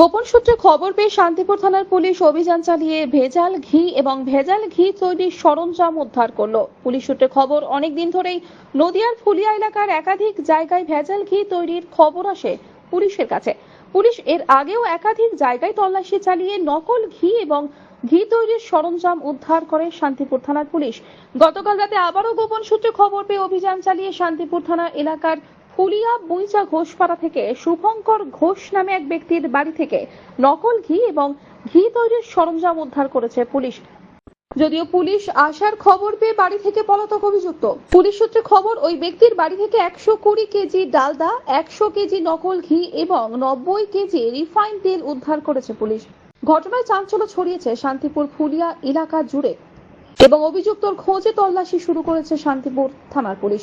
গোপন সূত্রে খবর পেয়ে শান্তিপুর থানার পুলিশ অভিযান চালিয়ে ভেজাল ঘি এবং ভেজাল ঘি তৈরির সরঞ্জাম উদ্ধার করল। পুলিশ সূত্রে খবর, অনেকদিন ধরেই নদিয়ার ফুলিয়া এলাকার একাধিক জায়গায় ভেজাল ঘি তৈরির খবর আসে পুলিশের কাছে। পুলিশ এর আগেও একাধিক জায়গায় তল্লাশি চালিয়ে নকল ঘি এবং ঘি তৈরির সরঞ্জাম উদ্ধার করে শান্তিপুর থানার পুলিশ। গতকাল রাতে আবারও গোপন সূত্রে খবর পেয়ে অভিযান চালিয়ে শান্তিপুর থানা এলাকার ফুলিয়া বুইচা ঘোষপাড়া থেকে শুভঙ্কর ঘোষ নামে এক ব্যক্তির বাড়ি থেকে নকল ঘি এবং ঘি তৈরির সরঞ্জাম উদ্ধার করেছে পুলিশ। যদিও পুলিশ আসার খবর পেয়ে বাড়ি থেকে পলাতক অভিযুক্ত। পুলিশ সূত্রে খবর, ওই ব্যক্তির বাড়ি থেকে একশো কুড়ি কেজি ডালদা, একশো কেজি নকল ঘি এবং নব্বই কেজি রিফাইন তেল উদ্ধার করেছে পুলিশ। ঘটনায় চাঞ্চল্য ছড়িয়েছে শান্তিপুর ফুলিয়া এলাকা জুড়ে এবং অভিযুক্তর খোঁজে তল্লাশি শুরু করেছে শান্তিপুর থানার পুলিশ।